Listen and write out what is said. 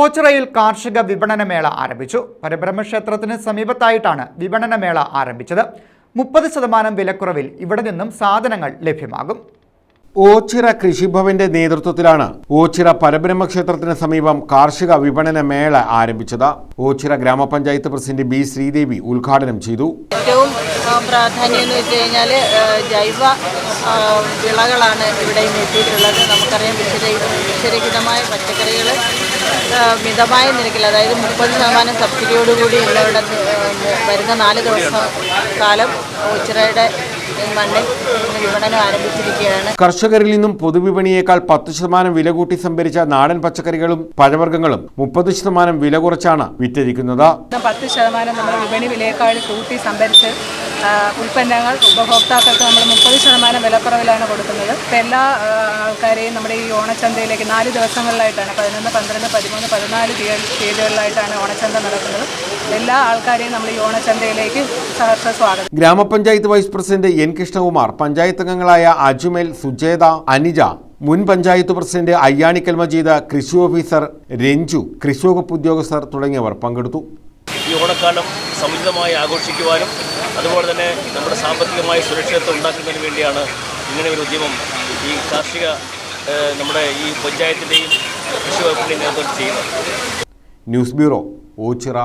ഓച്ചിറയിൽ കാർഷിക വിപണനമേള ആരംഭിച്ചു. പരബ്രഹ്മ ക്ഷേത്രത്തിന് സമീപത്തായിട്ടാണ് വിപണനമേള ആരംഭിച്ചത്. മുപ്പത് ശതമാനം വിലക്കുറവിൽ ഇവിടെ നിന്നും സാധനങ്ങൾ ലഭ്യമാകും. ഓച്ചിറ കൃഷിഭവന്റെ നേതൃത്വത്തിലാണ് ഓച്ചിറ പരബ്രഹ്മക്ഷേത്രത്തിന് സമീപം കാർഷിക വിപണന മേള ആരംഭിച്ചത്. ഓച്ചിറ ഗ്രാമപഞ്ചായത്ത് പ്രസിഡന്റ് ബി ശ്രീദേവി ഉദ്ഘാടനം ചെയ്തു. ഏറ്റവും പ്രാധാന്യം എന്ന് വെച്ച് കഴിഞ്ഞാൽ ജൈവ വിളകളാണ് ഇവിടെ എത്തിയിട്ടുള്ളത്. നമുക്കറിയാം വിഷരഹിത വിഷരഹിതമായ പച്ചക്കറികൾ മിതമായ നിരക്കിൽ അതായത് മുപ്പത് ശതമാനം സബ്സിഡിയോടുകൂടി ഉള്ളവരുടെ വരുന്ന നാല് ദിവസം കാലം ഉച്ചിറയുടെ മണ്ണിൽ വിപണനം ആരംഭിച്ചിരിക്കുകയാണ്. കർഷകരിൽ നിന്നും പൊതുവിപണിയേക്കാൾ പത്ത് ശതമാനം വില കൂട്ടി സംഭരിച്ച നാടൻ പച്ചക്കറികളും പഴവർഗങ്ങളും മുപ്പത് ശതമാനം വില കുറച്ചാണ് വിറ്റഴിക്കുന്നത്. പത്ത് ശതമാനം നമ്മൾ വിപണി വിലയേക്കാൾ കൂട്ടി സംഭരിച്ച് ഉൽപ്പന്നങ്ങൾ ഉപഭോക്താക്കൾക്ക് നമ്മൾ മുപ്പത് ശതമാനം വിലക്കുറവിലാണ് കൊടുക്കുന്നത്. ഇപ്പം എല്ലാ ആൾക്കാരെയും നമ്മുടെ ഈ ഓണച്ചന്തയിലേക്ക് നാല് ദിവസങ്ങളിലായിട്ടാണ് പതിനൊന്ന് പന്ത്രണ്ട് പതിമൂന്ന് പതിനാല് തീയ- തീയതികളിലായിട്ടാണ് ഓണച്ചന്ത നടക്കുന്നത്. എല്ലാ ആൾക്കാരെയും നമ്മൾ ഈ ഓണച്ചന്തയിലേക്ക് സഹർഷ സ്വാഗതം. ഗ്രാമപഞ്ചായത്ത് vice president N Krishnakumar panchayat അംഗങ്ങളായ അജുമേൽ സുജേത അനിജ മുൻ പഞ്ചായത്ത് പ്രസിഡന്റ് അയ്യാണിക്കൽ മജീദ് കൃഷി ഓഫീസർ രഞ്ജു കൃഷി വകുപ്പ് ഉദ്യോഗസ്ഥർ തുടങ്ങിയവർ പങ്കെടുത്തു. ഈ ഓണക്കാലം സമുചിതമായി ആഘോഷിക്കുവാനും അതുപോലെ തന്നെ നമ്മുടെ സാമ്പത്തികമായ സുരക്ഷിതത്വം ഉണ്ടാക്കുന്നതിന് വേണ്ടിയാണ് ഇങ്ങനെ ഒരു ഉദ്യമം ഈ കാർഷിക നമ്മുടെ ഈ പഞ്ചായത്തിന്റെയും കൃഷി വകുപ്പിന്റെയും നേതൃത്വം ചെയ്യുന്നത്. News bureau Ochira